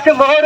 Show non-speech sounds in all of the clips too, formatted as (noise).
(laughs) first of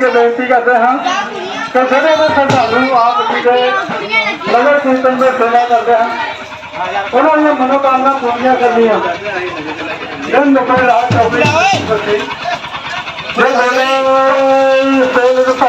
ਕਰਦੇ ਹਾਂ ਕਿ ਜਿਹੜੇ ਵੀ ਸ਼ਰਧਾਲੂ ਆਪ ਜੀ ਦੇ ਨਗਰ ਕੀਰਤਨ ਦੇ ਸੇਵਾ ਕਰਦੇ ਹਨ ਉਹਨਾਂ ਦੀਆਂ ਮਨੋਕਾਮਨਾ ਪੂਰੀਆਂ ਕਰਨੀਆਂ। ਜਨ ਨੁਕਰ ਰਾਜ ਚੌਬੀ ਜੈ ਬੋਲੇ ਸੇਵਕ ਸਾਹਿਬ